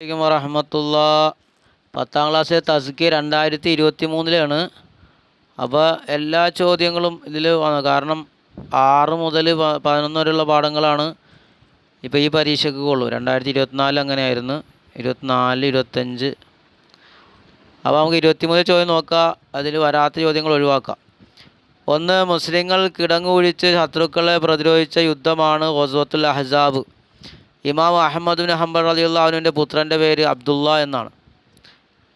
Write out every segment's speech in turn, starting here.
വറഹമത്തുള്ള. പത്താം ക്ലാസ് തസ്കി രണ്ടായിരത്തി ഇരുപത്തി മൂന്നിലാണ് അപ്പോൾ എല്ലാ ചോദ്യങ്ങളും ഇതിൽ കാരണം ആറ് മുതൽ പതിനൊന്ന് വരെയുള്ള പാഠങ്ങളാണ് ഇപ്പോൾ ഈ പരീക്ഷയ്ക്ക് ഉള്ളൂ. രണ്ടായിരത്തി ഇരുപത്തിനാല് അങ്ങനെയായിരുന്നു. ഇരുപത്തിനാല് ഇരുപത്തഞ്ച് അപ്പോൾ നമുക്ക് ഇരുപത്തിമൂന്ന് ചോദ്യം നോക്കാം. അതിൽ വരാത്ത ചോദ്യങ്ങൾ ഒഴിവാക്കാം. ഒന്ന് മുസ്ലിങ്ങൾ കിടങ്ങു ഒഴിച്ച് ശത്രുക്കളെ പ്രതിരോധിച്ച യുദ്ധമാണ് ഹൊസ്വത്തുൽ അഹ്സാബ്. ഇമാം അഹമ്മദ് ബിൻ ഹംബർ അലി അള്ളാഹുവിന്റെ പുത്രന്റെ പേര് അബ്ദുള്ള എന്നാണ്.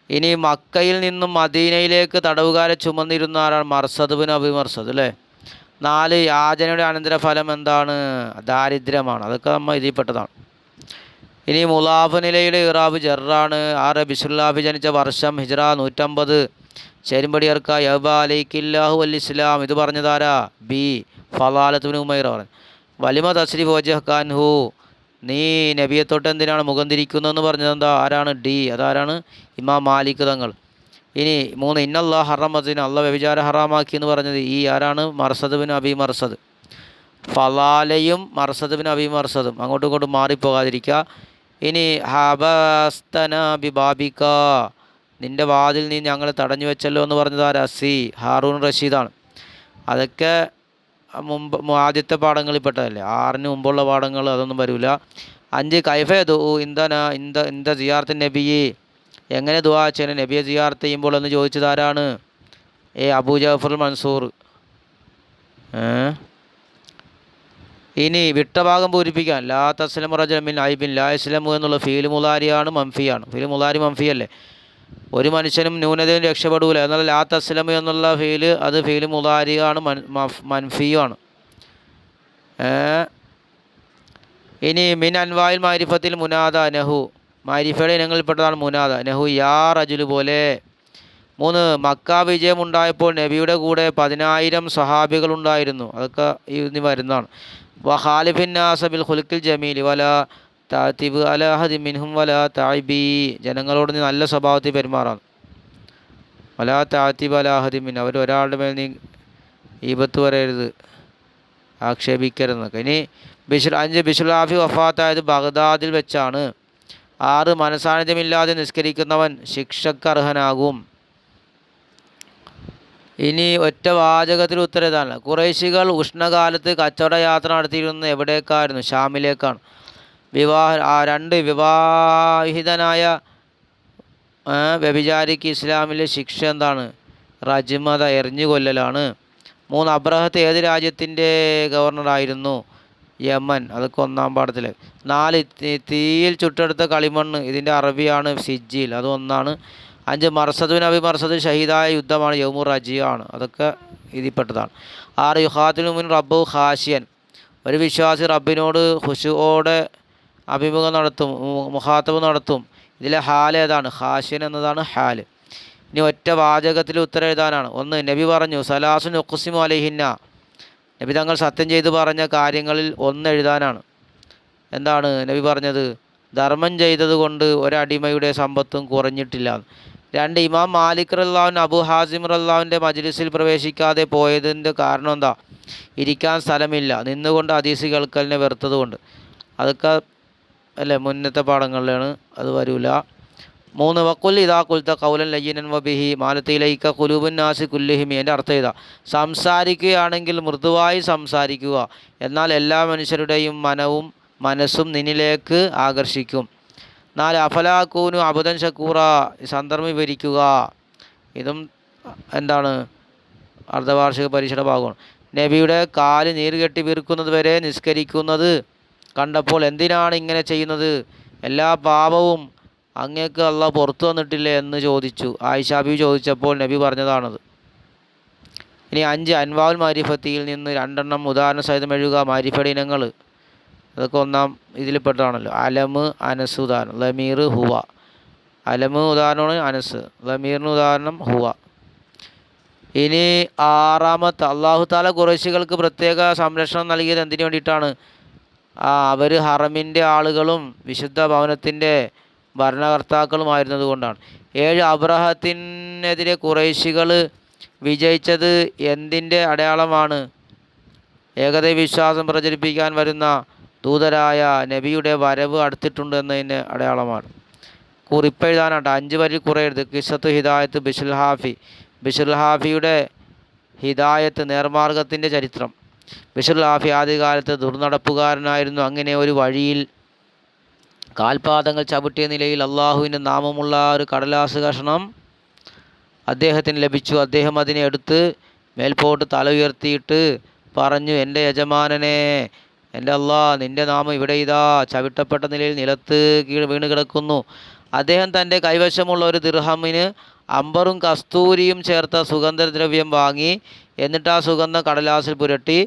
ഇനി മക്കയിൽ നിന്നും മദീനയിലേക്ക് തടവുകാരെ ചുമന്നിരുന്ന ആരാണ്? മർസദ് ബിൻ അബി മർസദ് അല്ലേ? നാല് യാചനയുടെ അനന്തരഫലം എന്താണ്? ദാരിദ്ര്യമാണ്. അതൊക്കെ നമ്മൾ ഇതിൽപ്പെട്ടതാണ് ഇനി മുലാഫ് നിലയുടെ ഇറാബ് ജെറാണ്. ആറ് ബിസുല്ലാഫി ജനിച്ച വർഷം ഹിജ്റ നൂറ്റമ്പത്. ചേരുമ്പടിയർക്ക യബ അലൈക്കില്ലാഹു അൽ ഇസ്ലാം ഇത് പറഞ്ഞതാരാ? ബി ഫലാലത്തുബിൻ ഉമൈർ പറഞ്ഞു. വലിമ തസ്രിഫ് വജഹ്ഖാൻഹു നീ നബിയെ തൊട്ട് എന്തിനാണ് മുഖം തിരിക്കുന്നതെന്ന് പറഞ്ഞത് എന്താ? ആരാണ്? ഡി. അതാരാണ്? ഇമാം മാലിക് തങ്ങൾ. ഇനി മൂന്ന് ഇന്നല്ലാ ഹറമത്തിന് അള്ള വ്യഭിചാര ഹറാമാക്കി എന്ന് പറഞ്ഞത് ഈ ആരാണ്? Marsad bin Abi Marsad. ഫലാലയും മർസദ് bin Abi മർസദും. അങ്ങോട്ടും ഇങ്ങോട്ടും മാറിപ്പോകാതിരിക്കുക. ഇനി ഹബസ്തന ബി ബാബിക്ക നിന്റെ വാതിൽ നീ ഞങ്ങൾ തടഞ്ഞു വെച്ചല്ലോ എന്ന് പറഞ്ഞത് ആരാ? സി. ഹാറൂൺ റഷീദാണ്. അതൊക്കെ മുമ്പ് ആദ്യത്തെ പാഠങ്ങളിൽ പെട്ടതല്ലേ? ആറിന് മുമ്പുള്ള പാഠങ്ങൾ അതൊന്നും വരില്ല അഞ്ച് കൈഫേതു ഇന്ദന ഇന്ദ ഇന്ദ സിയാർത്ത് നബിയെ. എങ്ങനെ ദുവാ ചെയ്യണം? നബിയെ സിയാർത്ത് ചെയ്യുമ്പോൾ എന്ന് ചോദിച്ചത് ആരാണ്? ഏ അബൂ ജാഫർ മൻസൂർ. ഇനി വിട്ടഭാഗം പൂരിപ്പിക്കാൻ. ലാ തസ്ലം റജമിൻ ഐബിൻ. ലാ ഇസ്ലമു എന്നുള്ള ഫീൽ മുലാരിയാണ് മംഫിയാണ്. ഫീൽ മുലാരി മംഫി അല്ലേ ഒരു മനുഷ്യനും ന്യൂനതയും രക്ഷപ്പെടൂല. എന്നാൽ ലാ തസ്ലമ എന്നുള്ള ഫീൽ അത് ഫീൽ മുതാരിയാണ് മൻഫിയുമാണ്. ഇനി മിൻ അൻവായിൽ മാരിഫത്തിൽ മുനാദ നഹു. മാരിഫയുടെ ഇനങ്ങളിൽപ്പെട്ടതാണ് മുനാദ. നഹു യാ റജുൽ പോലെ. മൂന്ന് മക്ക വിജയം വിജയമുണ്ടായപ്പോൾ നബിയുടെ കൂടെ പതിനായിരം സഹാബികളുണ്ടായിരുന്നു അതൊക്കെ ഇനി വരുന്നതാണ്. വഹാലിഫിൻ നാസബിൽ ഹുലുക്കിൽ ജമീൽ. വല താത്തിബ് അലാഹദി മിൻഹും വലാ തായിബി ജനങ്ങളോട് നീ നല്ല സ്വഭാവത്തിൽ പെരുമാറാം. വലാ താത്തിബ് അലാഹദി മിൻ. അവർ ഒരാളുടെ മേൽ നീ ഈപത്ത് പറയരുത് ആക്ഷേപിക്കരുതെന്നൊക്കെ ഇനി ബിഷുൽ അഞ്ച് ബിഷുലാഫി വഫാത്തായത് ബഗ്ദാദിൽ വെച്ചാണ്. ആറ് മനസാന്നിധ്യമില്ലാതെ നിസ്കരിക്കുന്നവൻ ശിക്ഷക്കർഹനാകും. ഇനി ഒറ്റ വാചകത്തിൽ ഉത്തരതാണ് കുറേശികൾ ഉഷ്ണകാലത്ത് കച്ചവട യാത്ര നടത്തിയിരുന്നത് എവിടേക്കായിരുന്നു? ഷാമിലേക്കാണ്. വിവാഹ ആ രണ്ട് വിവാഹിതനായ വ്യഭിചാരിക്ക് ഇസ്ലാമിലെ ശിക്ഷ എന്താണ്? റജ്മത എറിഞ്ഞു കൊല്ലലാണ് മൂന്ന് അബ്രഹത്ത് ഏത് രാജ്യത്തിന്റെ ഗവർണറായിരുന്നു? യമൻ. അതൊക്കെ ഒന്നാം പാഠത്തിൽ നാല് തീയിൽ ചുട്ടെടുത്ത കളിമണ്ണ്. ഇതിന്റെ അറബിയാണ് സിജ്ജിൽ. അത് ഒന്നാണ്. അഞ്ച് മർസദുൻ അബി മർസദ് ഷഹീദായ യുദ്ധമാണ്. യൗമുർ റജിയാണ്. അതൊക്കെ ഇതിൽപ്പെട്ടതാണ് ആറ് യുഹാത്തിനുമിൻ റബ്ബു ഹാഷ്യൻ ഒരു വിശ്വാസി റബ്ബിനോട് ഖുശുവോടെ അഭിമുഖം നടത്തും മുഹാത്തബ് നടത്തും. ഇതിലെ ഹാൽ ഏതാണ്? ഹാഷിൻ എന്നതാണ് ഹാൽ ഇനി ഒറ്റ വാചകത്തിൽ ഉത്തരം എഴുതാനാണ്. ഒന്ന് നബി പറഞ്ഞു സലാസു ഉഖ്സിമു അലഹിന്ന. നബി തങ്ങൾ സത്യം ചെയ്തു പറഞ്ഞ കാര്യങ്ങളിൽ ഒന്ന് എഴുതാനാണ്. എന്താണ് നബി പറഞ്ഞത്? ധർമ്മം ചെയ്തതുകൊണ്ട് ഒരടിമയുടെ സമ്പത്തും കുറഞ്ഞിട്ടില്ല. രണ്ട് ഇമാം മാലിക് റല്ലാവിൻ അബു ഹാസിം റല്ലാവിന്റെ മജ്ലിസിൽ പ്രവേശിക്കാതെ പോയതിന്റെ കാരണം എന്താ? ഇരിക്കാൻ സ്ഥലമില്ല. നിന്നുകൊണ്ട് അതീസി കേൾക്കലിനെ വെറുത്തതുകൊണ്ട് അതൊക്കെ അല്ലേ മുന്നത്തെ പാഠങ്ങളിലാണ് അത് വരൂല. മൂന്ന് വക്കുൽ ഇതാ കുൽത്ത കൗലൻ ലയ്യനൻ വബിഹി മാലത്തിലൈക്ക കുലൂബുൻ നാസി കുല്ലിഹിമി എന്റെ അർത്ഥം ഇതാ. സംസാരിക്കുകയാണെങ്കിൽ മൃദുവായി സംസാരിക്കുക. എന്നാൽ എല്ലാ മനുഷ്യരുടെയും മനവും മനസ്സും നിന്നിലേക്ക് ആകർഷിക്കും. നാല് അഫലാക്കൂനു അബുദൻ ഷക്കൂറ സന്ദർഭം വിവരിക്കുക. ഇതും എന്താണ്? അർദ്ധവാർഷിക പരീക്ഷയുടെ ഭാഗമാണ്. നബിയുടെ കാൽ നീര് കെട്ടി വീർക്കുന്നത് വരെ നിസ്കരിക്കുന്നത് കണ്ടപ്പോൾ എന്തിനാണ് ഇങ്ങനെ ചെയ്യുന്നത്? എല്ലാ പാപവും അങ്ങേക്ക് അല്ല പുറത്തു വന്നിട്ടില്ലേ എന്ന് ചോദിച്ചു. ആയിഷാബി ചോദിച്ചപ്പോൾ നബി പറഞ്ഞതാണത്. ഇനി അഞ്ച് അൻവാൽ മാരിഫത്തിയിൽ നിന്ന് രണ്ടെണ്ണം ഉദാഹരണ സഹിതം എഴുതുക. മാരിഫയുടെ ഇനങ്ങൾ അതൊക്കെ ഒന്നാം ഇതിൽപ്പെട്ടതാണല്ലോ. അലമ് അനസ് ഉദാഹരണം. ലമീർ ഹുവ. അലമ് ഉദാഹരണമാണ് അനസ്. ലമീറിന് ഉദാഹരണം ഹുവ. ഇനി ആറാമത്തെ. അള്ളാഹു താല കുറേശികൾക്ക് പ്രത്യേക സംരക്ഷണം നൽകിയത് എന്തിനു വേണ്ടിയിട്ടാണ്? അവർ ഹറമിന്റെ ആളുകളും വിശുദ്ധ ഭവനത്തിന്റെ ഭരണകർത്താക്കളുമായിരുന്നത് കൊണ്ടാണ് ഏഴ് അബ്രഹത്തിനെതിരെ കുറേശികൾ വിജയിച്ചത് എന്തിന്റെ അടയാളമാണ്? ഏകത വിശ്വാസം പ്രചരിപ്പിക്കാൻ വരുന്ന ദൂതരായ നബിയുടെ വരവ് അടുത്തിട്ടുണ്ട് എന്നതിന്റെ അടയാളമാണ്. കുറിപ്പ് എഴുതാനാട്ടോ അഞ്ച് വരി കുറേ എഴുത് കിസത്ത് ഹിദായത്ത് ബിഷുൽ ഹാഫി. ബിഷുൽ ഹാഫിയുടെ ഹിദായത്ത് നേർമാർഗത്തിന്റെ ചരിത്രം. ബിഷുൽ ഹാഫി ആദ്യകാലത്ത് ദുർനടപ്പുകാരനായിരുന്നു. അങ്ങനെ ഒരു വഴിയിൽ കാൽപാദങ്ങൾ ചവിട്ടിയ നിലയിൽ അള്ളാഹുവിന്റെ നാമമുള്ള ഒരു കടലാസ് കഷണം അദ്ദേഹത്തിന് ലഭിച്ചു. അദ്ദേഹം അതിനെ എടുത്ത് മേൽപോട്ട് തല ഉയർത്തിയിട്ട് പറഞ്ഞു എന്റെ യജമാനനെ എന്റെ അള്ളാ നിന്റെ നാമം ഇവിടെ ഇതാ. ചവിട്ടപ്പെട്ട നിലയിൽ നിലത്ത് കീഴ് വീണ് കിടക്കുന്നു. അദ്ദേഹം തന്റെ കൈവശമുള്ള ഒരു ദിർഹമിന് അമ്പറും കസ്തൂരിയും ചേർത്ത സുഗന്ധദ്രവ്യം വാങ്ങി എന്നിട്ട് ആ സുഗന്ധം കടലാസിൽ പുരട്ടി.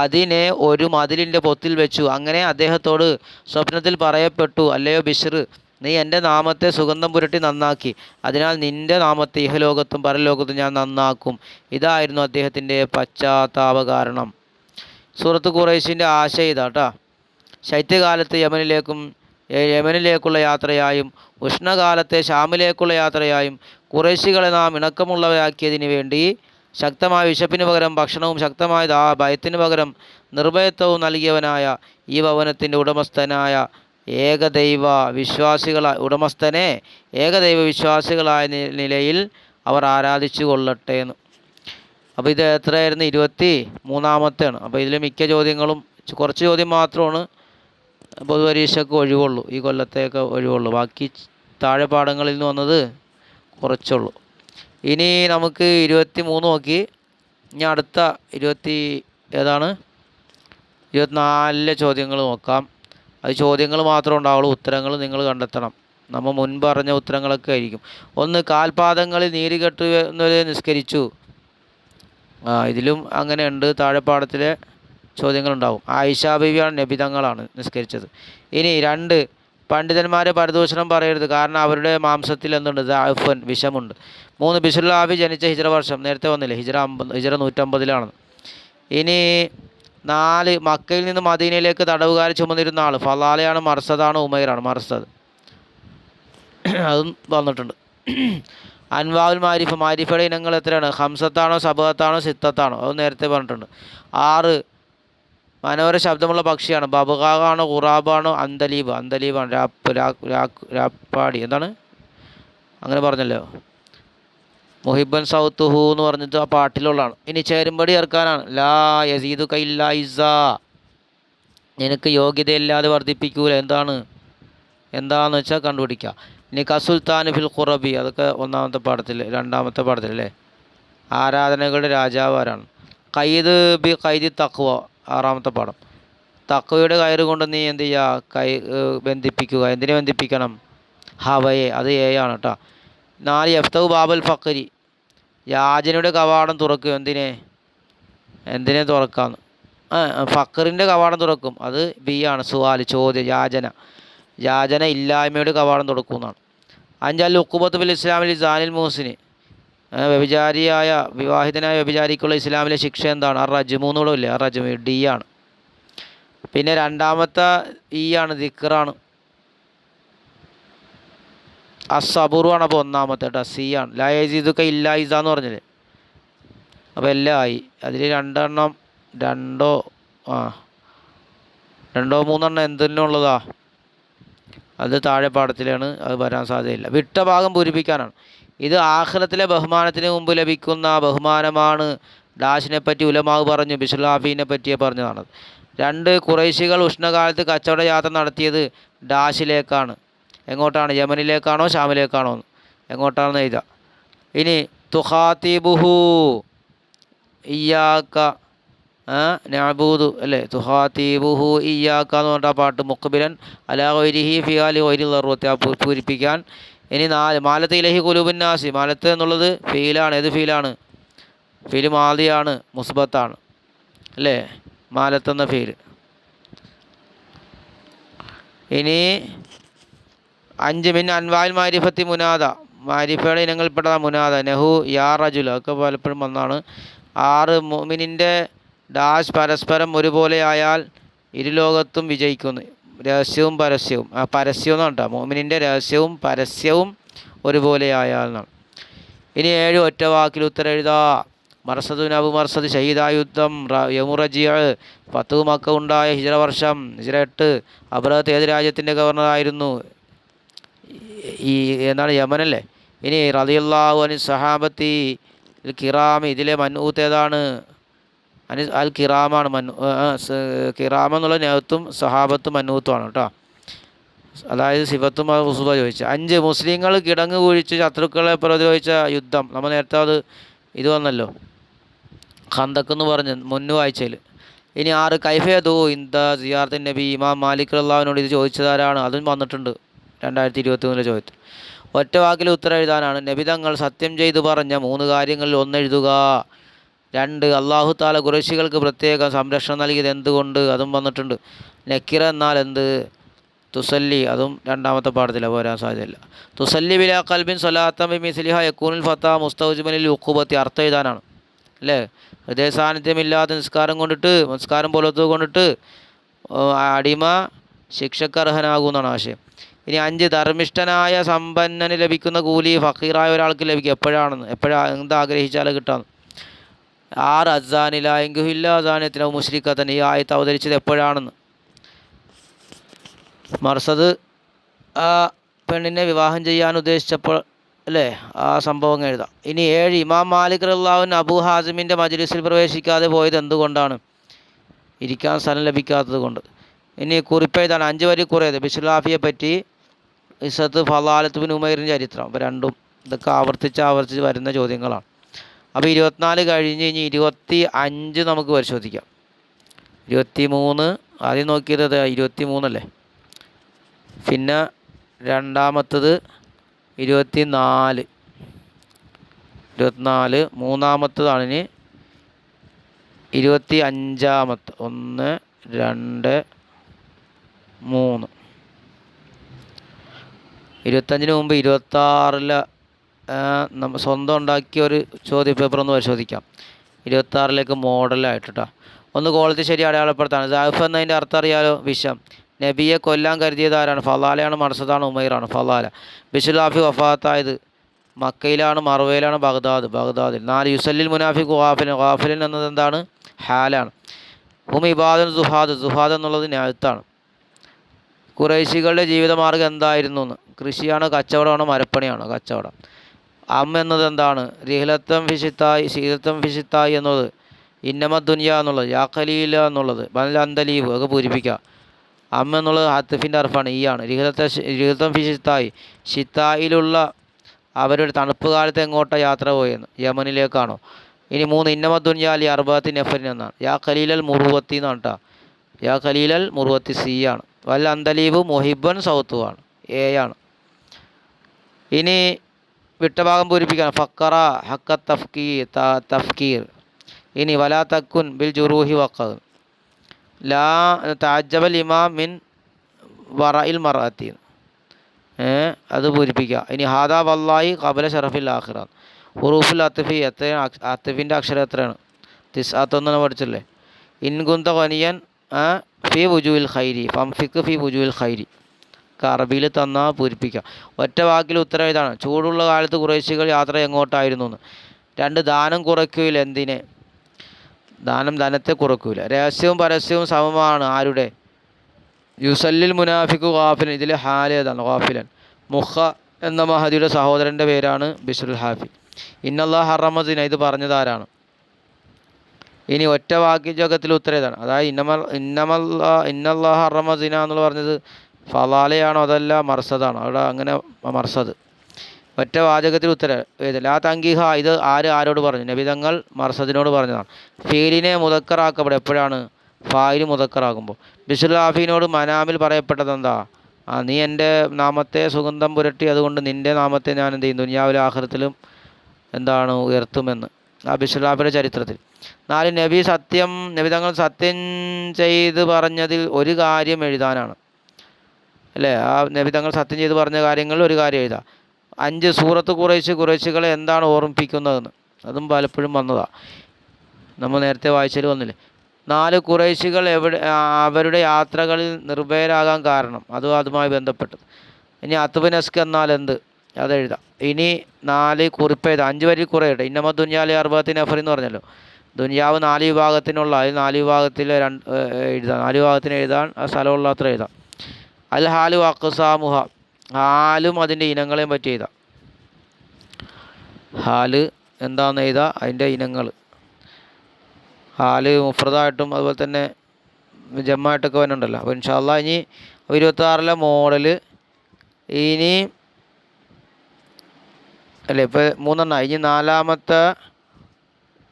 അതിനെ ഒരു മതിലിന്റെ പൊത്തിൽ വെച്ചു. അങ്ങനെ അദ്ദേഹത്തോട് സ്വപ്നത്തിൽ പറയപ്പെട്ടു അല്ലയോ ബിഷർ നീ എന്റെ നാമത്തെ സുഗന്ധം പുരട്ടി നന്നാക്കി. അതിനാൽ നിന്റെ നാമത്തെ ഇഹലോകത്തും പരലോകത്തും ഞാൻ നന്നാക്കും. ഇതായിരുന്നു അദ്ദേഹത്തിന്റെ പശ്ചാത്താപ കാരണം സൂറത്ത് കുറേശിന്റെ ആശയ ഇതാട്ടാ ശൈത്യകാലത്ത് യമനിലേക്കും യമനിലേക്കുള്ള യാത്രയായും ഉഷ്ണകാലത്തെ ഷാമിലേക്കുള്ള യാത്രയായും കുറേശികളെ നാം ഇണക്കമുള്ളവരാക്കിയതിനു വേണ്ടി ശക്തമായ വിശപ്പിന് പകരം ഭക്ഷണവും ശക്തമായ ദാ ഭയത്തിന് പകരം നിർഭയത്വവും നൽകിയവനായ ഈ ഭവനത്തിന്റെ ഉടമസ്ഥനായ ഏകദൈവ വിശ്വാസികള ഉടമസ്ഥനെ ഏകദൈവ വിശ്വാസികളായ നിലയിൽ അവർ ആരാധിച്ചു കൊള്ളട്ടെ എന്ന്. അപ്പോൾ ഇത് എത്രയായിരുന്നു? ഇരുപത്തി മൂന്നാമത്തെയാണ്. അപ്പോൾ ഇതിൽ മിക്ക ചോദ്യങ്ങളും കുറച്ച് ചോദ്യം മാത്രമാണ്. പൊതുപരീക്ഷയ്ക്ക് ഒഴിവുള്ളൂ. ഈ കൊല്ലത്തേക്ക് ഒഴിവുള്ളൂ. ബാക്കി താഴെ പാഠങ്ങളിൽ നിന്ന് വന്നത് കുറച്ചുള്ളൂ. ഇനി നമുക്ക് ഇരുപത്തി മൂന്ന് നോക്കി. ഇനി അടുത്ത ഇരുപത്തി ഏതാണ്? ഇരുപത്തിനാലിലെ ചോദ്യങ്ങൾ നോക്കാം. അത് ചോദ്യങ്ങൾ മാത്രമേ ഉണ്ടാവുള്ളൂ. ഉത്തരങ്ങൾ നിങ്ങൾ കണ്ടെത്തണം. നമ്മൾ മുൻപ് പറഞ്ഞ ഉത്തരങ്ങളൊക്കെ ആയിരിക്കും. ഒന്ന് കാൽപാദങ്ങളിൽ നീര് കെട്ടുന്നവരെ നിസ്കരിച്ചു. ആ ഇതിലും അങ്ങനെയുണ്ട് താഴെപ്പാടത്തിലെ ചോദ്യങ്ങളുണ്ടാവും. ആയിഷ ബീവിയാണ് നബിതങ്ങളാണ് നിസ്കരിച്ചത്. ഇനി രണ്ട് പണ്ഡിതന്മാരെ പരദൂഷണം പറയരുത്. കാരണം അവരുടെ മാംസത്തിൽ എന്തുണ്ട്? ദാഫൻ വിഷമുണ്ട്. മൂന്ന് ബിസുല്ലാബി ജനിച്ച ഹിജറ വർഷം നേരത്തെ വന്നില്ലേ? ഹിജറ അമ്പത് ഹിജറ നൂറ്റമ്പതിലാണ്. ഇനി നാല് മക്കയിൽ നിന്ന് മദീനയിലേക്ക് തടവുകാർ ചുമന്നിരുന്ന ആൾ ഫലാലയാണ് മർസദാണ് ഉമൈറാണ് മർസദ്. അതും വന്നിട്ടുണ്ട്. അൻവാവുൽ മാരിഫ് മാരിഫയുടെ ഇനങ്ങൾ എത്രയാണ്? ഹംസത്താണോ സബഹത്താണോ സിത്തത്താണോ? അത് നേരത്തെ പറഞ്ഞിട്ടുണ്ട്. ആറ് മനോഹര ശബ്ദമുള്ള പക്ഷിയാണ്. ബബുകാണോ ഖുറാബാണോ അന്തലീബ്. അന്തലീബാണ് രാപ്പ് രാപ്പാടി. എന്താണ്? അങ്ങനെ പറഞ്ഞല്ലോ. മുഹിബൻ സൗത്തുഹു എന്ന് പറഞ്ഞിട്ട് ആ പാട്ടിലുള്ളതാണ്. ഇനി ചേരുമ്പടി ചേർക്കാനാണ് ലാ യസീദു കൈല്ല നിനക്ക് യോഗ്യതയില്ലാതെ വർദ്ധിപ്പിക്കൂല. എന്താണ്? എന്താണെന്ന് വെച്ചാൽ കണ്ടുപിടിക്കുക ഇനി കസുൽത്താൻ ഫിൽ ഖുറബി. അതൊക്കെ ഒന്നാമത്തെ പാഠത്തിൽ രണ്ടാമത്തെ പാഠത്തിൽ അല്ലേ? ആരാധനകളുടെ രാജാവ് ആരാണ്? കൈദ് ബി കൈദി തക്വ ആറാമത്തെ പാഠം. തക്കവയുടെ കയറ് കൊണ്ട് നീ എന്ത് ചെയ്യുക കൈ ബന്ധിപ്പിക്കുക. എന്തിനെ ബന്ധിപ്പിക്കണം? ഹവയെ. അത് ഏയാണ് ആണ് കേട്ടോ നാല് എഫ്തവ് ബാബൽ ഫക്കരി യാചനയുടെ കവാടം തുറക്കും. എന്തിനെ? എന്തിനെ തുറക്കാന്ന്? ഫക്കറിന്റെ കവാടം തുറക്കും. അത് ബി ആണ് സുവാൽ ചോദ്യം യാചന. യാചന ഇല്ലായ്മയുടെ കവാടം തുറക്കും എന്നാണ് അഞ്ചാൽ ഉക്കുബത്ത് ബിൽ ഇസ്ലാമിൽ ജാനിൽ മൂസിന് വ്യഭിചാരിയായ വിവാഹിതനായ വ്യഭിചാരിക്കുള്ള ഇസ്ലാമിലെ ശിക്ഷ എന്താണ്? ആ മൂന്നോളം ഇല്ലേ? ആ റജ്മു ഡി ആണ്. പിന്നെ രണ്ടാമത്തെ ഇ ആണ് ദിക്റാണ്. അസബുറുവാണ് അപ്പോൾ ഒന്നാമത്തെ കേട്ടോ സി ആണ്. ലയസ് ഇതൊക്കെ ഇല്ല ഇസ എന്ന് പറഞ്ഞില്ലേ? അപ്പോൾ എല്ലാം ആയി. അതിൽ രണ്ടെണ്ണം രണ്ടോ ആ രണ്ടോ മൂന്നെണ്ണം എന്തിനുള്ളതാ അത് താഴെ പാടത്തിലാണ് അത് വരാൻ സാധ്യതയില്ല. വിട്ട ഭാഗം പൂരിപ്പിക്കാനാണ്. ഇത് ആഹ്ലത്തിലെ ബഹുമാനത്തിന് മുമ്പ് ലഭിക്കുന്ന ബഹുമാനമാണ് ഡാഷിനെ പറ്റി ഉലമാവ് പറഞ്ഞു ബിഷുലാഫീനെ പറ്റിയെ പറഞ്ഞതാണ്. രണ്ട് കുറേശികൾ ഉഷ്ണകാലത്ത് കച്ചവട യാത്ര നടത്തിയത് ഡാഷിലേക്കാണ് എങ്ങോട്ടാണ്? യമനിലേക്കാണോ? ഷാമിലേക്കാണോ? എങ്ങോട്ടാണെന്ന് എഴുതാം. ഇനി തുഹാത്തിബുഹു ഇയാക്ക നാബൂദു അല്ലേ? തുഹാത്തീബുഹു ഇയാക്ക എന്ന് പറഞ്ഞ പാട്ട് മുഖബിലൻ അലാ വൈരിഹി ഫിയാലി ഒരി ലറുവത്തെ പൂരിപ്പിക്കാൻ ഇനി നാല് മാലത്ത് ഇലഹി കുലുബിന്നാസി നാസി. മാലത്ത് എന്നുള്ളത് ഫീലാണ്. ഏത് ഫീലാണ്? ഫീൽ മാതിയാണ് മുസ്ബത്താണ്. അല്ലേ? മാലത്ത് എന്ന ഫീൽ. ഇനി അഞ്ച് മിൻ അൻവാൽ മാരിഫത്തി മുനാദ. മാരിഫയുടെ ഇനങ്ങളിൽപ്പെട്ട മുനാദ. നെഹു യാ റജുൽ ഒക്കെ പലപ്പോഴും വന്നാണ്. ആറ് മോമിനിന്റെ ഡാഷ് പരസ്പരം ഒരുപോലെ ആയാൽ ഇരുലോകത്തും വിജയിക്കുന്നു. രഹസ്യവും പരസ്യവും. ആ പരസ്യം എന്ന് കേട്ടോ. മോമിനിന്റെ രഹസ്യവും പരസ്യവും ഒരുപോലെ ആയാലെന്നാണ്. ഇനി ഏഴ് ഒറ്റ വാക്കിൽ ഉത്തരം എഴുതാ. മർസദുൻ അബു മർസദ് ഷഹീദാ യമുറജിയ പത്ത് മക്ക ഉണ്ടായ ഹിജറ വർഷം ഹിജറ എട്ട് അബ്രഹത്ത് ഏത് രാജ്യത്തിന്റെ ഗവർണറായിരുന്നു ഈ എന്നാണ് യമനല്ലേ ഇനി റതിയുള്ളാഹു അനി സഹാബത്തി കിറാമി ഇതിലെ മൻഊത്ത് ഏതാണ്? അനി അൽ കിറാമാണ് മനു കിറാമ എന്നുള്ള നേതൃത്വം സഹാബത്തും മന്നൂത്തുമാണ് കേട്ടോ. അതായത് സിഫത്തും ഹുസുബ ചോദിച്ച അഞ്ച് മുസ്ലിങ്ങൾ കിടങ്ങ് കുഴിച്ച് ശത്രുക്കളെ പ്രതിരോധിച്ച യുദ്ധം. നമ്മൾ നേരത്തെ അത് ഇത് വന്നല്ലോ. ഖന്തക്കെന്ന് പറഞ്ഞ് മുന്നു വായിച്ചതിൽ ഇനി ആറ് കൈഫേദോ ഇന്ത സിയാർത്തിൻ നബി. ഇമാം മാലിക് അള്ളാഹുവിനോട് ഇത് ചോദിച്ചതാരാണ് അതും വന്നിട്ടുണ്ട് രണ്ടായിരത്തി ഇരുപത്തി മൂന്നിലെ ചോദ്യത്തിൽ. ഒറ്റ വാക്കിൽ ഉത്തരം എഴുതാനാണ്. നബി തങ്ങൾ സത്യം ചെയ്തു പറഞ്ഞ മൂന്ന് കാര്യങ്ങളിൽ ഒന്നെഴുതുക രണ്ട് അള്ളാഹു താല കുറേശികൾക്ക് പ്രത്യേക സംരക്ഷണം നൽകിയത് എന്തുകൊണ്ട്? അതും വന്നിട്ടുണ്ട്. നക്കിറ എന്നാൽ എന്ത്? തുസല്ലി. അതും രണ്ടാമത്തെ പാഠത്തില പോരാൻ സാധ്യതയില്ല. തുസല്ലി ബില കൽബിൻ സൊലാത്തം മിസ്ലിഹ യക്കൂനിൽ ഫത്ത മുസ്തൗജ്മനിൽ ഉക്കുബത്തി അർത്ഥം എഴുതാനാണ് അല്ലേ? ഹൃദയ സാന്നിധ്യമില്ലാത്ത നിസ്കാരം കൊണ്ടിട്ട് നിസ്കാരം പോലത്തത് കൊണ്ടിട്ട് അടിമ ശിക്ഷക്കർഹനാകുമെന്നാണ് ആശയം. ഇനി അഞ്ച് ധർമ്മിഷ്ഠനായ സമ്പന്നന് ലഭിക്കുന്ന കൂലി ഫക്കീറായ ഒരാൾക്ക് ലഭിക്കും. എപ്പോഴാണെന്ന്? എപ്പോഴാ എന്താഗ്രഹിച്ചാലും കിട്ടാന്ന്. ആറ് അസാനില ഇല്ലാസാനത്തിനോ മുഷ്രിഖത്തൻ ഈ ആയത്ത് അവതരിച്ചത് എപ്പോഴാണെന്ന്. മർസദ് ആ പെണ്ണിനെ വിവാഹം ചെയ്യാൻ ഉദ്ദേശിച്ചപ്പോൾ അല്ലേ? ആ സംഭവം എഴുതാം. ഇനി ഏഴ് ഇമാം മാലിക് റല്ലാവിൻ അബു ഹാസിമിന്റെ മജ്ലിസിൽ പ്രവേശിക്കാതെ പോയത് എന്തുകൊണ്ടാണ്? ഇരിക്കാൻ സ്ഥലം ലഭിക്കാത്തത് കൊണ്ട്. ഇനി കുറിപ്പ് ഏതാണ് അഞ്ച് വരി കുറേത്. ബിഷുലാഫിയെ പറ്റി ഇസത്ത് ഫലാലത്ത് ബിൻ ഉമൈറിന്റെ ചരിത്രം. അപ്പോൾ രണ്ടും ഇതൊക്കെ ആവർത്തിച്ച് ആവർത്തിച്ച് വരുന്ന ചോദ്യങ്ങളാണ്. അപ്പോൾ ഇരുപത്തിനാല് കഴിഞ്ഞ് കഴിഞ്ഞ് ഇരുപത്തി അഞ്ച് നമുക്ക് പരിശോധിക്കാം. ഇരുപത്തി മൂന്ന് ആദ്യം നോക്കിയത് ഇരുപത്തി മൂന്നല്ലേ പിന്നെ രണ്ടാമത്തത് ഇരുപത്തി നാല് ഇരുപത്തിനാല് മൂന്നാമത്തതാണ് ഇനി ഇരുപത്തി അഞ്ചാമത്തെ ഒന്ന് രണ്ട് മൂന്ന്. ഇരുപത്തഞ്ചിന് മുമ്പ് ഇരുപത്താറിലെ നമ്മൾ സ്വന്തം ഉണ്ടാക്കിയ ഒരു ചോദ്യപേപ്പർ ഒന്ന് പരിശോധിക്കാം. ഇരുപത്താറിലേക്ക് മോഡലായിട്ട് ഒന്ന് ക്വാളിറ്റി ശരി അടയാളപ്പെടുത്താണ്. ജാഫ് എന്നതിന്റെ അർത്ഥം അറിയാലോ? വിഷം. നബിയെ കൊല്ലാൻ കരുതിയത് ആരാണ്? ഫലാലയാണ് മർസദാണ് ഉമൈറാണ്. ഫലാല. ബിഷുലാഫി വഫാത്തായത് മക്കയിലാണ് മറുവയിലാണ് ബഗ്ദാദ്. ബഗ്ദാദിൽ. നാല് യുസല്ലിൽ മുനാഫി ഖുഹാഫിൻ ഖുഹാഫിലിൻ എന്നത് എന്താണ്? ഹാലാണ്. ഹും ഇബാദുൻ സുഹാദ്. സുഹാദ് എന്നുള്ളത് ഞാത്താണ് കുറേശികളുടെ ജീവിതമാർഗം എന്തായിരുന്നു എന്ന്. കൃഷിയാണോ കച്ചവടമാണോ മരപ്പണിയാണോ? കച്ചവടം. അം എന്നത് എന്താണ്? റിഹിലത്തം ഫിഷിത്തായി ശീതത്വം ഫിഷിത്തായി എന്നത് ഇന്നമ ദുനിയ എന്നുള്ളത് യാ ഖലീല എന്നുള്ളത് ബനൽ അന്തലീബ് ഒക്കെ പൂരിപ്പിക്കുക അം എന്നുള്ളത് ഹത്തഫിന്റെ അർഫാണ് ഈ ആണ്. റിഹിലത്ത രഹിതത്വം ഫിഷിത്തായി ഷിത്തായിലുള്ള അവരുടെ തണുപ്പ് കാലത്ത് എങ്ങോട്ടാണ് യാത്ര പോയെന്ന് യമനിലേക്കാണോ? ഇനി മൂന്ന് ഇന്നമ ദുനിയ അലി അർബാത്തി നഫറിൻ എന്നാണ്. യാ ഖലീലൽ മുറുവത്തി എന്നാണ് കേട്ടോ യാ ഖലീലൽ മുറുവത്തി സി ആണ്. വല്ല അന്തലീബ് മൊഹിബൻ ആണ് എ ആണ്. ഇനി വിട്ട ഭാഗം പൂരിപ്പിക്കാൻ ഫക്കറ ഹക്ക തഫ്കീർ തഫ്കീർ. ഇനി വലാ തക്കുൻ ബിൽ ജുറൂഹി വക്ക ലാ താജബൽ ഇമാം മിൻ വറയിൽ മറാത്തി അത് പൂരിപ്പിക്കുക. ഇനി ഹാദാ വല്ലായി കബല ഷറഫിൽ ആഖിറ. ഹുറൂഫുൽ അത്തഫി എത്ര അത്തഫിന്റെ അക്ഷരം എത്രയാണ്? തിസ് തിസാത്തൊന്നു പഠിച്ചില്ലേ ഇൻകുന്ത വനിയൻ ഫി വുജുവിൽ ഖൈരി. ഫംഫിക്ക് ഫി വുജുവിൽ ഖൈരി. അറബിയിൽ തന്നാൽ പൂരിപ്പിക്കാം ഒറ്റ വാക്കിൽ ഉത്തരം ഇതാണ്. ചൂടുള്ള കാലത്ത് കുറേശ്ശികൾ യാത്ര എങ്ങോട്ടായിരുന്നു എന്ന് രണ്ട് ദാനം കുറയ്ക്കുകയില്ല എന്തിനെ? ദാനം ധനത്തെ കുറയ്ക്കൂല. രഹസ്യവും പരസ്യവും സമമാണ്. ആരുടെ? യുസല്ലിൽ മുനാഫിക്കു ഖാഫിലൻ ഇതിൽ ഹാലേതാണ് ഖാഫിലൻ മുഹ എന്ന മഹദിയുടെ സഹോദരന്റെ പേരാണ് ബിഷുൽ ഹാഫി. ഇന്നല്ലാ ഹറമദിന ഇത് പറഞ്ഞതാരാണ് ഇനി ഒറ്റ വാക്യ ജഗത്തിൽ ഉത്തരേതാണ് അതായത് ഇന്നമ ഇന്നമല്ലാ ഇന്നല്ലാ ഹറമദിന എന്ന് പറഞ്ഞത് ഫലാലയാണോ അതല്ല മർസദാണോ? അവിടെ അങ്ങനെ മർസദ്. ഒറ്റ വാചകത്തിൽ ഉത്തരവ് ലാ തങ്കീഹ ഇത് ആര് ആരോട് പറഞ്ഞു? നബിതങ്ങൾ മർസദിനോട് പറഞ്ഞതാണ്. ഫീലിനെ മുതക്കറാക്കപ്പെടും എപ്പോഴാണ്? ഫായിൽ മുതക്കറാകുമ്പോൾ ബിഷുലാഫിനോട് മനാമിൽ പറയപ്പെട്ടത് എന്താ ആ നീ എന്റെ നാമത്തെ സുഗന്ധം പുരട്ടി അതുകൊണ്ട് നിന്റെ നാമത്തെ ഞാൻ എന്ത് ചെയ്യും? ദുനിയാവിലെ ആഹൃത്തിലും എന്താണ് ഉയർത്തുമെന്ന്. ആ ബിസുലാഫിയുടെ ചരിത്രത്തിൽ. നാല് നബി സത്യം നബിതങ്ങൾ സത്യം ചെയ്ത് പറഞ്ഞതിൽ ഒരു കാര്യം എഴുതാനാണ്. അല്ലേ? ആ നബി തങ്ങൾ സത്യം ചെയ്ത് പറഞ്ഞ കാര്യങ്ങളിൽ ഒരു കാര്യം എഴുതാം. അഞ്ച് സൂറത്ത് കുറേശ്ശ് കുറേശ്ശുകളെ എന്താണ് ഓർമ്മിപ്പിക്കുന്നതെന്ന്. അതും പലപ്പോഴും വന്നതാണ് നമ്മൾ നേരത്തെ വായിച്ചതിൽ വന്നില്ലേ? നാല് കുറേശ്ശികൾ എവിടെ അവരുടെ യാത്രകളിൽ നിർഭയരാകാൻ കാരണം. അതും അതുമായി ബന്ധപ്പെട്ടത്. ഇനി അത്തുബനസ്ക് എന്നാൽ എന്ത്? അതെഴുതാം ഇനി നാല് കുറിപ്പ് എഴുതാം. അഞ്ച് വരി കുറേ എഴുതാം ഇന്നമ ദുനിയാലി അറുപത്തി നഫർ എന്ന് പറഞ്ഞല്ലോ. ദുനിയാവ് നാല് വിഭാഗത്തിനുള്ള അതിൽ നാല് വിഭാഗത്തിൽ രണ്ട് എഴുതാം. നാല് വിഭാഗത്തിന് എഴുതാൻ ആ സ്ഥലമുള്ള അത്ര എഴുതാം. അൽ ഹാലു അക്സാമുഹ ഹാലും അതിന്റെ ഇനങ്ങളെയും പറ്റി എഴുതാം. ഹാൽ എന്താണെന്ന് എഴുതാം? അതിന്റെ ഇനങ്ങൾ ഹാൽ മുഫ്രദായിട്ടും അതുപോലെ തന്നെ ജമ്മായിട്ടൊക്കെ വരുന്നുണ്ടല്ലോ അപ്പോൾ ഇൻഷാല്ല ഇനി ഇരുപത്താറിലെ മോഡൽ ഇനി അല്ല ഇപ്പോൾ മൂന്നെണ്ണം. ഇനി നാലാമത്തെ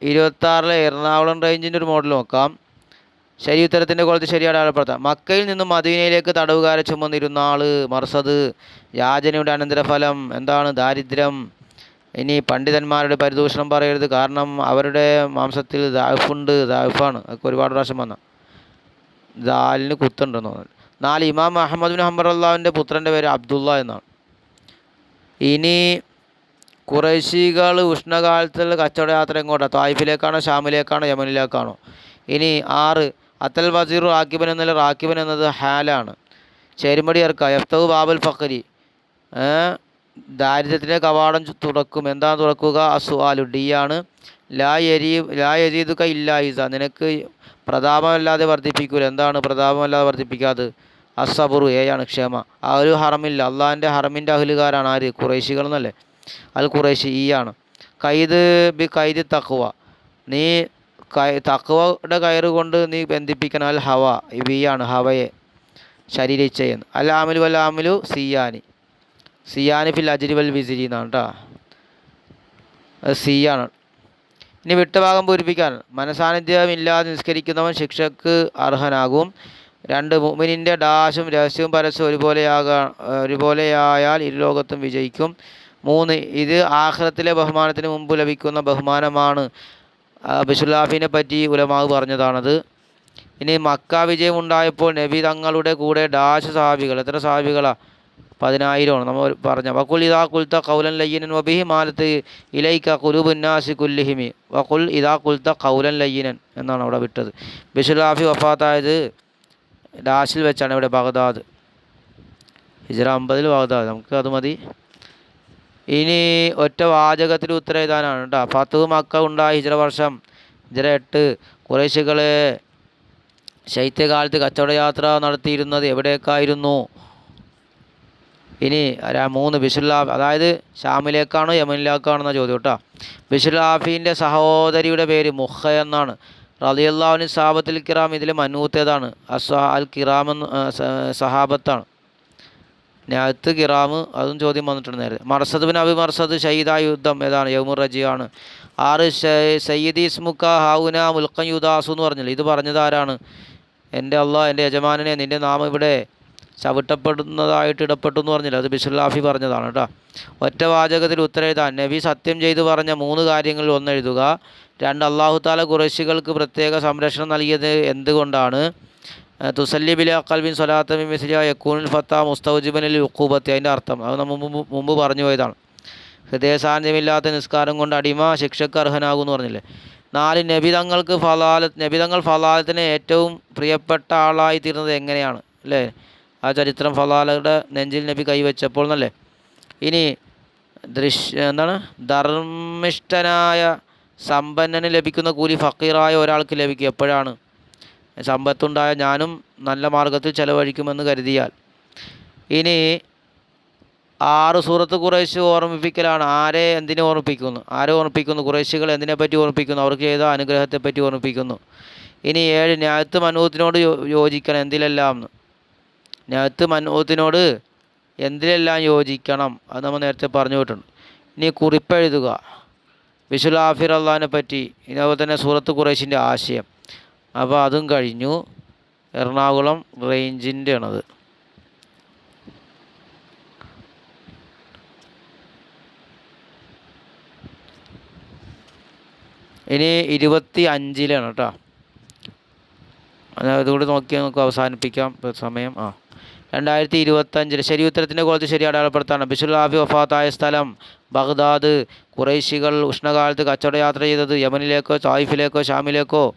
ഇരുപത്താറിലെ എറണാകുളം റേഞ്ചിന്റെ ഒരു മോഡൽ നോക്കാം. ശരി ഉത്തരത്തിന്റെ ശരിയാണ് ശരി അടയാളപ്പെടുത്താം. മക്കയിൽ നിന്നും മദീനയിലേക്ക് തടവുകാരെ ചുമന്നിരുന്ന ആൾ മർസദ് യാചനയുടെ അനന്തരഫലം എന്താണ്? ദാരിദ്ര്യം. ഇനി പണ്ഡിതന്മാരുടെ പരിദൂഷണം പറയരുത്. കാരണം അവരുടെ മാംസത്തിൽ ദാഫുണ്ട് ദാഫാണ് അതൊക്കെ ഒരുപാട് പ്രാവശ്യം വന്ന. ദാലിന് കുത്തുണ്ടെന്ന് തോന്നുന്നു. നാല് ഇമാം അഹമ്മദ് ബിൻ ഹംബർ അള്ളാഹുവിന്റെ പുത്രന്റെ പേര് അബ്ദുള്ള എന്നാണ്. ഇനി കുറേശികൾ ഉഷ്ണകാലത്തുള്ള കച്ചവട യാത്ര എങ്ങോട്ടാണ് തായ്ഫിലേക്കാണോ ഷാമിലേക്കാണോ യമനിലേക്കാണോ? ഇനി ആറ് അത്തൽ വസീർ റാക്കിബൻ എന്നല്ല റാക്കിബൻ എന്നത് ഹാലാണ്. ചേരുമടി ഇറക്കുക എഫ്തവ് ബാബൽ ഫഖരി? ദാരിദ്ര്യത്തിന്റെ കവാടം തുറക്കും. എന്താണ് തുറക്കുക? അസുആലു ഡി ആണ്. ലാ എരി ലാ എരീതുക ഇല്ല ഇസ. നിനക്ക് പ്രതാപമല്ലാതെ വർദ്ധിപ്പിക്കൂല. എന്താണ് പ്രതാപമല്ലാതെ വർദ്ധിപ്പിക്കാതെ അസബറു ഏയാണ് ക്ഷേമ. ആ ഒരു ഹറമില്ല. അള്ളാഹിന്റെ ഹറമിന്റെ അഹലുകാരാണ് ആര്? കുറേശികൾ എന്നല്ലേ അൽ കുറേശി ഈ ആണ്. കൈദ് ബി കൈദ് തക്കുവ നീ കൈ തഖ്വയുടെ കയറ് കൊണ്ട് നീ ബന്ധിപ്പിക്കണം അൽ ഹവ ബി ആണ് ഹവയെ ശരീര ഇച്ഛയെന്ന് അൽ ആമിലു ആമിലു സിയാനി. സിയാനി ഫിൽ അജ്രി വൽ വിസിരി എന്നാണ് കേട്ടോ സിയാണ്. ഇനി വിട്ടുഭാഗം പൂരിപ്പിക്കാൻ. മനസാന്നിധ്യമില്ലാതെ നിസ്കരിക്കുന്നവൻ ശിക്ഷക്ക് അർഹനാകും. രണ്ട് മുമിനിന്റെ ഡാഷും രഹസ്യവും പരസ്യവും ഒരുപോലെയാകാ ഒരുപോലെയായാൽ ഇരുലോകത്തും വിജയിക്കും. മൂന്ന് ഇത് ആഖിറത്തിലെ ബഹുമാനത്തിന് മുമ്പ് ലഭിക്കുന്ന ബഹുമാനമാണ്. ബിഷുലാഫിനെ പറ്റി ഉലമാവ് പറഞ്ഞതാണത്. ഇനി മക്ക വിജയം ഉണ്ടായപ്പോൾ നബി തങ്ങളുടെ കൂടെ ഡാഷ് സാബികൾ എത്ര സാഹിബികളാ? പതിനായിരമാണ് നമ്മൾ പറഞ്ഞ. വക്കുൽ ഇതാ കുൽത്ത കൗലൻ ലയ്യനൻ വബിഹി മാലത്ത് ഇലൈക്ക കുലുബുന്നാസി കുല്ലിഹിമി. വക്കുൽ ഇതാ കുൽത്ത കൗലൻ ലയ്യനൻ എന്നാണ് അവിടെ വിട്ടത്. ബിഷുലാഫി വഫാത്തായത് ഡാഷിൽ വെച്ചാണ് ഇവിടെ ബഗ്ദാദ്. ഹിജറ അമ്പതിൽ ബഗ്ദാദ്. നമുക്ക് അത് മതി. ഇനി ഒറ്റ വാചകത്തിൽ ഉത്തരം എഴുതാനാണ് കേട്ടോ. ഫത്തു മക്ക ഉണ്ടായി ഹിജറ വർഷം. ഹിജറ എട്ട്. കുറേശികളെ ശൈത്യകാലത്ത് കച്ചവട യാത്ര നടത്തിയിരുന്നത് എവിടേക്കായിരുന്നു? ഇനി മൂന്ന് ബിഷുല്ലാഫ് അതായത് ഷാമിലേക്കാണോ യമനിലേക്കാണോ എന്ന ചോദ്യം കേട്ടോ. ബിഷുലാഫിന്റെ സഹോദരിയുടെ പേര് മുഹ എന്നാണ്. റലിയല്ലാവിന് സാബത്തുൽ കിറാം ഇതിൽ മനൂത്തേതാണ് അസ്വ അൽ കിറാം എന്ന് സഹാബത്താണ്. ഞാത്ത് കിറാം അതും ചോദ്യം വന്നിട്ടുണ്ട് നേരെ മർസദ് ബിൻ അബി മർസദ് ഷഹീദ യുദ്ധം ഏതാണ്? യൗമുർ റജിയാണ്. ആറ് സയ്യിദ് ഇസ്മുക്ക ഹൗന മുൽക്കൻ യുദാസു എന്ന് പറഞ്ഞില്ല? ഇത് പറഞ്ഞത് ആരാണ്? എന്റെ അള്ളാഹ് എന്റെ യജമാനനെ നിന്റെ നാമം ഇവിടെ ചവിട്ടപ്പെടുന്നതായിട്ട് ഇടപെട്ടു എന്ന് പറഞ്ഞില്ല? അത് ബിഷുല്ലാഫി പറഞ്ഞതാണ് കേട്ടോ. ഒറ്റ വാചകത്തിൽ ഉത്തരം എഴുതാൻ നബി സത്യം ചെയ്തു പറഞ്ഞ മൂന്ന് കാര്യങ്ങളിൽ ഒന്നെഴുതുക രണ്ട് അള്ളാഹു താല കുറേശികൾക്ക് പ്രത്യേക സംരക്ഷണം നൽകിയത് എന്തുകൊണ്ടാണ്? തുസല്ലി ബില അക്കൽബിൻ സലാത്തബിൻ മെസ്സിജ യക്കൂനുൽ ഫത്ത മുസ്തൗജിബനിൽ ഉക്കൂബത്തി അതിന്റെ അർത്ഥം അത് നമ്മൾ മുമ്പ് മുമ്പ് പറഞ്ഞു പോയതാണ്. ഹൃദയസാന്നിധ്യമില്ലാത്ത നിസ്കാരം കൊണ്ട് അടിമ ശിക്ഷക്ക് അർഹനാകും എന്ന് പറഞ്ഞില്ലേ? നാല് നബിതങ്ങൾക്ക് ഫലാല നബിതങ്ങൾ ഫലാലത്തിന് ഏറ്റവും പ്രിയപ്പെട്ട ആളായി തീർന്നത് എങ്ങനെയാണ്? അല്ലേ? ആ ചരിത്രം ഫലാലയുടെ നെഞ്ചിൽ നബി കൈവച്ചപ്പോൾ എന്നല്ലേ? ഇനി ദൃശ്യ എന്താണ്? ധർമ്മിഷ്ഠനായ സമ്പന്നന് ലഭിക്കുന്ന കൂലി ഫക്കീറായ ഒരാൾക്ക് ലഭിക്കും. എപ്പോഴാണ്? സമ്പത്തുണ്ടായ ഞാനും നല്ല മാർഗത്തിൽ ചെലവഴിക്കുമെന്ന് കരുതിയാൽ. ഇനി ആറ് സൂറത്ത് കുറേശ്ശ് ഓർമ്മിപ്പിക്കലാണ്. ആരെ എന്തിനെ ഓർമ്മിപ്പിക്കുന്നു? ആരെ ഓർമ്മിപ്പിക്കുന്നു? കുറേശ്ശികൾ എന്തിനെ പറ്റി ഓർമ്മിപ്പിക്കുന്നു? അവർക്ക് ചെയ്ത അനുഗ്രഹത്തെ പറ്റി ഓർമ്മിപ്പിക്കുന്നു? ഇനി ഏഴ് ന്യായത്ത് മനൂത്തിനോട് യോജിക്കണം. എന്തിലെല്ലാം? എന്ന് ന്യായത്ത് മനൂത്തിനോട് എന്തിലെല്ലാം യോജിക്കണം? അത് നമ്മൾ നേരത്തെ പറഞ്ഞു വിട്ടുണ്ട് ഇനി കുറിപ്പെഴുതുക. വിശുലാഫിർ അള്ളഹാനെ പറ്റി. ഇതേപോലെ തന്നെ സൂറത്ത് കുറേശിന്റെ ആശയം. അപ്പോൾ അതും കഴിഞ്ഞു. എറണാകുളം റേഞ്ചിന്റെ ആണത് ഇനി ഇരുപത്തി അഞ്ചിലാണ് കേട്ടോ. അത് ഇതുകൂടി നോക്കി നമുക്ക് അവസാനിപ്പിക്കാം. സമയം ആ. രണ്ടായിരത്തി ഇരുപത്തഞ്ചിൽ ശരി ഉത്തരത്തിന്റെ കുളത്ത് ശരി അടയാളപ്പെടുത്താണ്. ബിഷുൽ ആഫി വഫാത്തായ സ്ഥലം ബഗ്ദാദ്. കുറേശികൾ ഉഷ്ണകാലത്ത് കച്ചവട യാത്ര ചെയ്തത് യമനിലേക്കോ തായിഫിലേക്കോ ഷാമിലേക്കോ?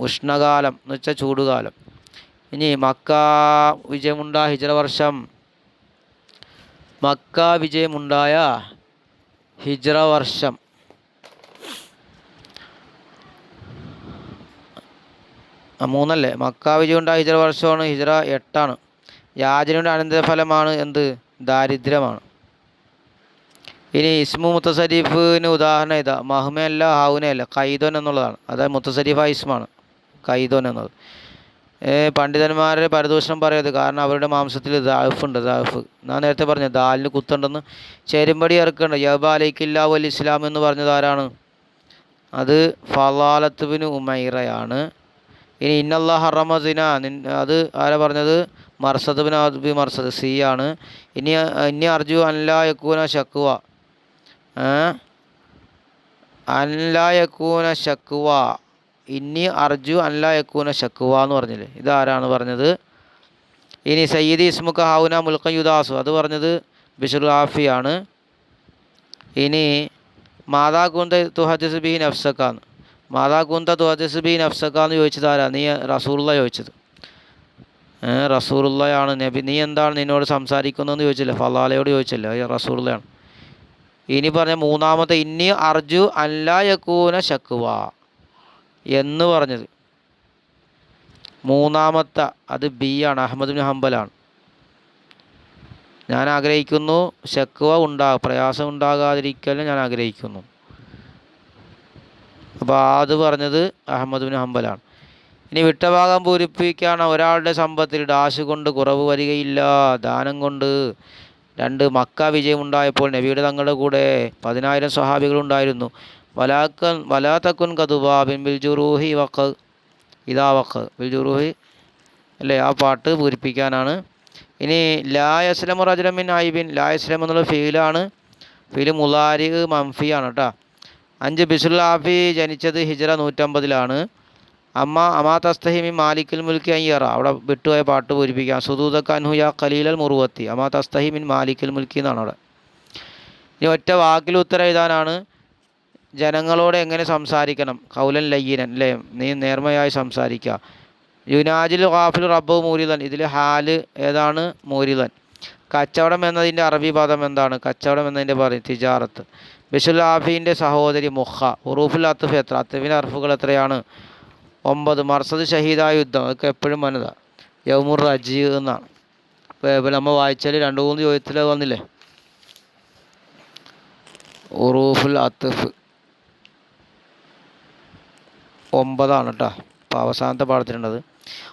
ഉഷ്ണകാലം എന്ന് വെച്ചാൽ ചൂടുകാലം. ഇനി മക്ക വിജയമുണ്ട ഹിജറ വർഷം. മക്ക വിജയമുണ്ടായ ഹിജറ വർഷം. മൂന്നല്ലേ? മക്ക വിജയമുണ്ടായ ഹിജറ വർഷമാണ് ഹിജറ എട്ടാണ്. യാചനയുടെ അനന്തരഫലമാണ് എന്ത്? ദാരിദ്ര്യമാണ്. ഇനി ഇസ്മു മുത്തസരീഫിന് ഉദാഹരണം ഇതാ. മഹ്മയല്ല ഹാവുനയല്ല കൈതൻ എന്നുള്ളതാണ്. അതായത് മുത്തസരീഫ ഇസ്മാണ് ഏ, പണ്ഡിതന്മാരെ പരദൂഷണം പറയരുത്. കാരണം അവരുടെ മാംസത്തിൽ ദാഫ് ഉണ്ട് ദാഫ് ഞാൻ നേരത്തെ പറഞ്ഞു ദാലിന് കുത്തുണ്ടെന്ന് ചേരുമ്പടി ഇറക്കുന്നുണ്ട്. യബാലയ്ക്കില്ലാ വൽ ഇസ്ലാം എന്ന് പറഞ്ഞത് ആരാണ്? അത് ഫലാലത്തുബിന് ഉമൈറയാണ്. ഇനി ഇന്നല്ലാ ഹറമസിന അത് ആരാ പറഞ്ഞത്? മർസദ് ബിൻ അബി മർസദ് സി ആണ്. ഇനി ഇനി അർജു അൻലാ യക്കൂന ഷക്കുവ? അൻലാ യക്കൂന ഷക്കുവ ഇനി അർജു അല്ല യക്കൂന ഷക്കുവ എന്ന് പറഞ്ഞില്ലേ? ഇതാരാണ് പറഞ്ഞത്? ഇനി സയ്യിദ് ഇസ്മുഖ ഹൗന മുൽക്കയുദാസു അത് പറഞ്ഞത് ബിഷുൽ ആഫിയാണ് ഇനി മാതാ കുന്ത തുഹജസ് ബി നഫ്സക്കാന്ന് മാതാ കുന്ത തുഹജസ് ബി നഫ്സക്കാന്ന് ചോദിച്ചത് ആരാ? നീ റസൂള്ള ചോദിച്ചത്. റസൂറുള്ളയാണ് നബി. നീ എന്താണ് നിന്നോട് സംസാരിക്കുന്നതെന്ന് ചോദിച്ചില്ല. ഫലാലയോട് ചോദിച്ചില്ല. റസൂറുള്ളയാണ് ഇനി പറഞ്ഞ മൂന്നാമത്തെ ഇനി അർജു അല്ലാ യക്കൂന ശക്കുവ എന്ന് പറഞ്ഞത്. മൂന്നാമത്തെ അത് ബി ആണ്. അഹമ്മദ് ബിൻ ഹംബലാണ് ഞാൻ ആഗ്രഹിക്കുന്നു ശക്വ ഉണ്ടാ പ്രയാസം ഉണ്ടാകാതിരിക്കലും ഞാൻ ആഗ്രഹിക്കുന്നു. അപ്പോൾ അത് പറഞ്ഞത് അഹമ്മദ് ബിൻ ഹംബലാണ് ഇനി വിട്ടഭാഗം പൂരിപ്പിക്കാൻ ഒരാളുടെ സമ്പത്തിൽ ഡാഷ് കൊണ്ട് കുറവ് വരികയില്ല. ദാനം കൊണ്ട് രണ്ട് മക്ക വിജയം വിജയമുണ്ടായപ്പോൾ നബിയുടെ തങ്ങളുടെ കൂടെ പതിനായിരം സ്വഹാബികളുണ്ടായിരുന്നു വലാക്കൻ വലാത്തക്കുൻ കതുബാബിൻ ബിൽ ജുറൂഹി ഇതാ വക്ക് ബിൽ ജുറൂഹി അല്ലേ? ആ പാട്ട് പൂരിപ്പിക്കാനാണ്. ഇനി ലാ യസ്ലമു റജലമിൻ ഐബിൻ ലാ യസ്ലം എന്നുള്ള ഫീലാണ്. ഫീൽ മുലാരി മംഫിയാണ് കേട്ടോ അഞ്ച് ബിസുല്ലാഫി ജനിച്ചത് ഹിജറ നൂറ്റമ്പതിലാണ്. അമ്മ അമാ തസ്തഹിമി മാലിക്കുൽ മുൽക്കി അയ്യറ അവിടെ വിട്ടുപോയ പാട്ട് പൂരിപ്പിക്കാം. സുദൂദക്കാൻഹു യാ ഖലീലൽ മുറുവത്തി. അമാ തസ്തഹിമിൻ മാലിക്കുൽ മുൽക്കി എന്നാണ് അവിടെ. ഇനി ഒറ്റ വാക്കിൽ ഉത്തരം എഴുതാനാണ്. ജനങ്ങളോട് എങ്ങനെ സംസാരിക്കണം? കൗലൻ ലയ്യനൻ അല്ലേ നീ നേർമയായി സംസാരിക്കുക യുനാജിൽ ഖാഫിൽ റബ്ബു മൂരിതൻ. ഇതിൽ ഹാൽ ഏതാണ്? മൂരിതൻ. കച്ചവടം എന്നതിന്റെ അറബി പദം എന്താണ്? കച്ചവടം എന്നതിന്റെ പറയും തിജാറത്ത്. ബിഷുൽ ആഫീന്റെ സഹോദരി മുഹ ഉറൂഫുൽ അത്തുഫ് എത്ര? അത്തുഫിന്റെ അർഫുകൾ എത്രയാണ്? ഒമ്പത്. മർസദ് ഷഹീദായ യുദ്ധം. അതൊക്കെ എപ്പോഴും വനിത യൗമുർ റജീ എന്നാണ്. ഇപ്പോൾ നമ്മൾ വായിച്ചാൽ രണ്ട് മൂന്ന് ചോദ്യത്തിൽ വന്നില്ലേ? ഉറൂഫുൽ അത്തുഫ്. ഒമ്പതാണ് കേട്ടോ അപ്പോൾ അവസാനത്തെ പാഠത്തിലുണ്ടത്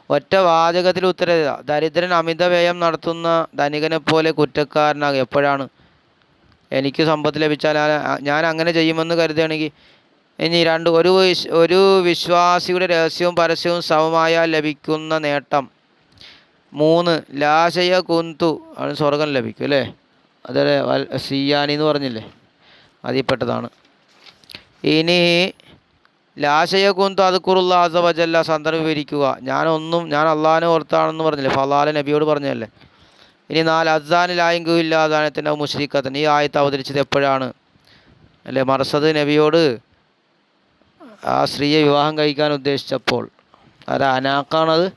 ഒറ്റ വാചകത്തിൽ ഉത്തരം ദരിദ്രൻ അമിത വ്യയം നടത്തുന്ന ധനികനെ പോലെ കുറ്റക്കാരനാകും എപ്പോഴാണ്? എനിക്ക് സമ്പത്ത് ലഭിച്ചാൽ ഞാൻ- അങ്ങനെ ചെയ്യുമെന്ന് കരുതുകയാണെങ്കിൽ ഇനി രണ്ട് ഒരു ഒരു വിശ്വാസിയുടെ രഹസ്യവും പരസ്യവും സമമായാൽ ലഭിക്കുന്ന നേട്ടം. മൂന്ന് ലാശയ കുന്തു ആണ് സ്വർഗം ലഭിക്കും അല്ലേ? അതേ സിയാനി എന്ന് പറഞ്ഞില്ലേ? അതിൽപ്പെട്ടതാണ്. ഇനി ലാശയ കുന്തു അസവജല്ല സന്ദർഭം വിവരിക്കുക. ഞാനൊന്നും ഞാൻ അള്ളഹാനെ ഓർത്താണെന്ന് പറഞ്ഞില്ലേ? ഫലാല നബിയോട് പറഞ്ഞല്ലേ? ഇനി നാല് അസാനിൽ ആയെങ്കിൽ ഇല്ലാതാനത്തിന്റെ മുസ്ലിഖത്തൻ ഈ ആയത്ത് അവതരിച്ചത് എപ്പോഴാണ്? അല്ലേ? മർസദ് നബിയോട് ആ സ്ത്രീയെ വിവാഹം കഴിക്കാൻ ഉദ്ദേശിച്ചപ്പോൾ. അത് അനാക്കാണത്?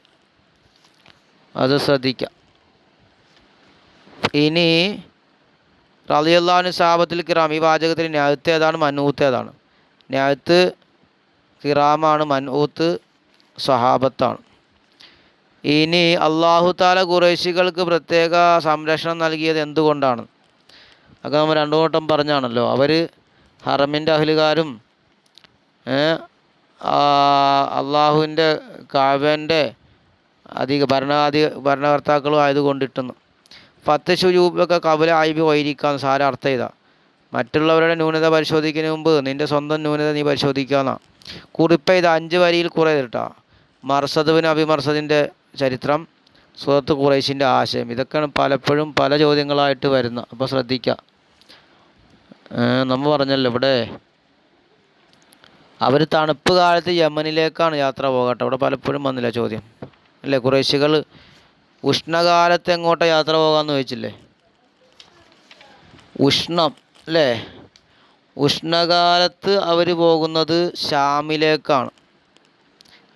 അത് ശ്രദ്ധിക്കാം. ഇനി റളിയല്ലാഹുവിന് സാപത്തിൽ കിറാം. ഈ വാചകത്തിൽ ന്യായത്തേതാണ് മനൂത്തേതാണ് മനൂത്ത് ന്യായത്ത് കിറാമാണ് മൻഊത്ത് സഹാബത്താണ് ഇനി അള്ളാഹു താല ഖുറൈശികൾക്ക് പ്രത്യേക സംരക്ഷണം നൽകിയത് എന്തുകൊണ്ടാണ്? അതൊക്കെ നമ്മൾ രണ്ടു വട്ടം പറഞ്ഞാണല്ലോ. അവർ ഹറമിന്റെ അഹലുകാരും അള്ളാഹുവിന്റെ കാവ്യന്റെ അധിക ഭരണാധി ഭരണകർത്താക്കളും ആയതുകൊണ്ടിട്ടെന്ന്. പത്ത് ശുരൂപൊക്കെ കബല ആയി വൈരിക്കാന്ന് സാര അർത്ഥം ചെയ്താ മറ്റുള്ളവരുടെ ന്യൂനത പരിശോധിക്കുന്നതിന് മുമ്പ് നിന്റെ സ്വന്തം ന്യൂനത നീ പരിശോധിക്കാന്നാ. കുറിപ്പ് ഇത് അഞ്ച് വരിയിൽ കുറേ കേട്ടോ മർസദുവിന് അഭിമർസദിന്റെ ചരിത്രം സുഹൃത്ത് കുറേശിന്റെ ആശയം. ഇതൊക്കെയാണ് പലപ്പോഴും പല ചോദ്യങ്ങളായിട്ട് വരുന്നത് അപ്പോൾ ശ്രദ്ധിക്കുക നമ്മൾ പറഞ്ഞല്ലോ ഇവിടെ അവർ തണുപ്പ് കാലത്ത് യമനിലേക്കാണ് യാത്ര പോകട്ടെ. അവിടെ പലപ്പോഴും വന്നില്ല ചോദ്യം. അല്ലേ? കുറേശികൾ ഉഷ്ണകാലത്ത് എങ്ങോട്ടാണ് യാത്ര പോകാമെന്ന് ചോദിച്ചില്ലേ? ഉഷ്ണം. അല്ലേ? ഉഷ്ണകാലത്ത് അവർ പോകുന്നത് ഷാമിലേക്കാണ്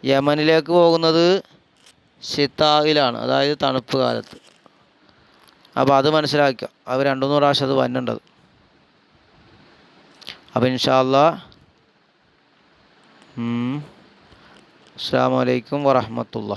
യമനിലേക്ക് പോകുന്നത് ഷിത്തായിലാണ് അതായത് തണുപ്പ് കാലത്ത്. അപ്പോൾ അത് മനസ്സിലാക്കുക. അവർ രണ്ടു മൂന്ന് പ്രാവശ്യം അത് വന്നിട്ടത് അപ്പോൾ ഇൻഷാല്ല അസ്സാം വലൈക്കും വറഹമത്തുള്ള